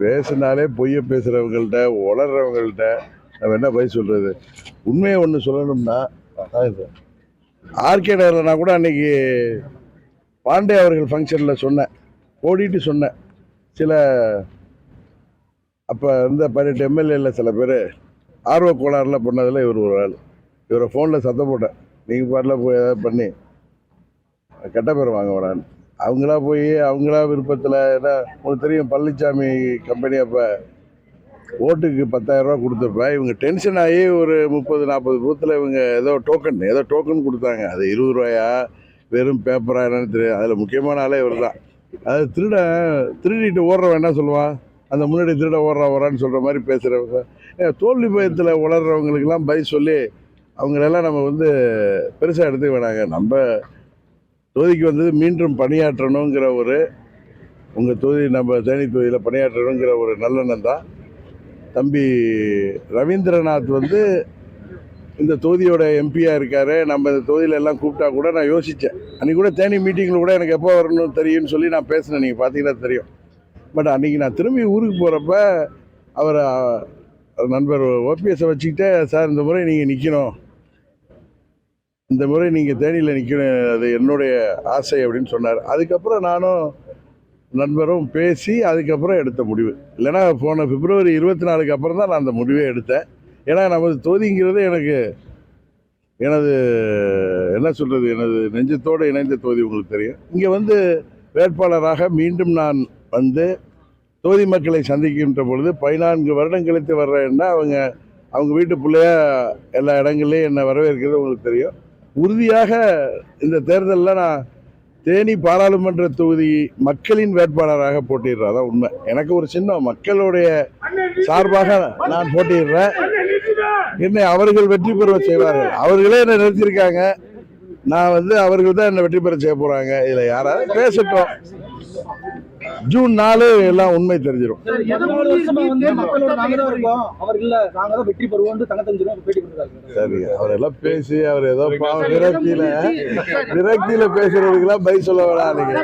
பேசினாலே பொய்ய பேசுகிறவங்கள்ட்ட உளர்றவங்கள்ட்ட நம்ம என்ன பதில் சொல்கிறது உண்மையை ஒன்று சொல்லணும்னா ஆர்கே நகரில் நான் கூட அன்னைக்கு பாண்டே அவர்கள் ஃபங்க்ஷனில் சொன்னேன். ஓடிட்டு சொன்னேன். சில அப்போ இருந்த பதினெட்டு எம்எல்ஏல சில பேர் ஆர்வ கோளாறுலாம் பண்ணதில் இவர் ஒரு ஆள். இவரை ஃபோனில் சத்தம் போட்டேன். நீங்கள் பாட்டில் போய் ஏதாவது பண்ணி கெட்ட பேர் வாங்க வேணான்னு அவங்களா போய் அவங்களா விருப்பத்தில் ஏன்னா உங்களுக்கு தெரியும் பழனிசாமி கம்பெனி அப்போ ஓட்டுக்கு பத்தாயிரரூவா கொடுத்தப்ப இவங்க டென்ஷன் ஆகி ஒரு முப்பது நாற்பது பூத்தில் இவங்க ஏதோ டோக்கன் ஏதோ டோக்கன் கொடுத்தாங்க. அது இருபது ரூபாயா? வெறும் பேப்பரா என்னன்னு தெரியும் அதில் முக்கியமான ஆளே இவர் தான். அது திருட திருடிட்டு ஓடுறவன் என்ன சொல்லுவான் அந்த முன்னாடி திருட ஓடுறா ஓரான்னு சொல்கிற மாதிரி பேசுகிறவங்க தோல்வி பயத்தில் உளர்றவங்களுக்கெல்லாம் பை சொல்லி அவங்களெல்லாம் நம்ம வந்து பெருசாக எடுத்துக்க வேணாங்க. நம்ம தொகுதிக்கு வந்தது மீண்டும் பணியாற்றணுங்கிற ஒரு உங்கள் தொகுதி நம்ம தேனி தொகுதியில் பணியாற்றணுங்கிற ஒரு நல்லெண்ணம் தான். தம்பி ரவீந்திரநாத் வந்து இந்த தொகுதியோட எம்பியாக இருக்கார். நம்ம இந்த தொகுதியில எல்லாம் கூப்பிட்டா கூட நான் யோசித்தேன் அன்றைக்கி கூட தேனி மீட்டிங்கில் கூட எனக்கு எப்போ வரணும்னு தெரியும்னு சொல்லி நான் பேசினேன். நீங்கள் பார்த்தீங்கன்னா தெரியும். பட் அன்றைக்கி நான் திரும்பி ஊருக்கு போகிறப்ப அவர் நண்பர் ஓபிஎஸை வச்சுக்கிட்டே சார் இந்த முறை நீங்கள் நிற்கணும் இந்த முறை நீங்கள் தேனியில் நிற்கணும் அது என்னுடைய ஆசை அப்படின்னு சொன்னார். அதுக்கப்புறம் நானும் நண்பரும் பேசி அதுக்கப்புறம் எடுத்த முடிவு. இல்லைன்னா போன பிப்ரவரி இருபத்தி நாலுக்கு அப்புறம் தான் நான் அந்த முடிவே எடுத்தேன். ஏன்னா நமது தொகுதிங்கிறது எனக்கு எனது என்ன சொல்கிறது எனது நெஞ்சத்தோடு இணைந்த தொகுதி உங்களுக்கு தெரியும். இங்கே வந்து வேட்பாளராக மீண்டும் நான் வந்து தொகுதி மக்களை சந்திக்கின்ற பொழுது பதினான்கு வருடம் கழித்து வர்றேன்னா அவங்க அவங்க வீட்டு பிள்ளைய எல்லா இடங்கள்லையும் என்னை வரவேற்கிறது உங்களுக்கு தெரியும். உறுதியாக இந்த தேர்தலில் நான் தேனி பாராளுமன்ற தொகுதி மக்களின் வேட்பாளராக போட்டிடுறதா உண்மை. எனக்கு ஒரு சின்ன மக்களுடைய சார்பாக நான் போட்டிடுறேன் என்னை அவர்கள் வெற்றி பெற செய்வார்கள். அவர்களே என்னை நிறுத்தியிருக்காங்க. நான் வந்து அவர்கள் தான் என்னை வெற்றி பெற செய்ய போகிறாங்க இதில் யாராவது பேசட்டும். ஜூன் நாலு எல்லாம் உண்மை தெரிஞ்சிடும் சார், அவர் அவரெல்லாம் பேசி அவர் ஏதோ விரக்தியில விரக்தியில பேசுறதுக்கெல்லாம் பதில் சொல்ல வேணாம் நீங்க.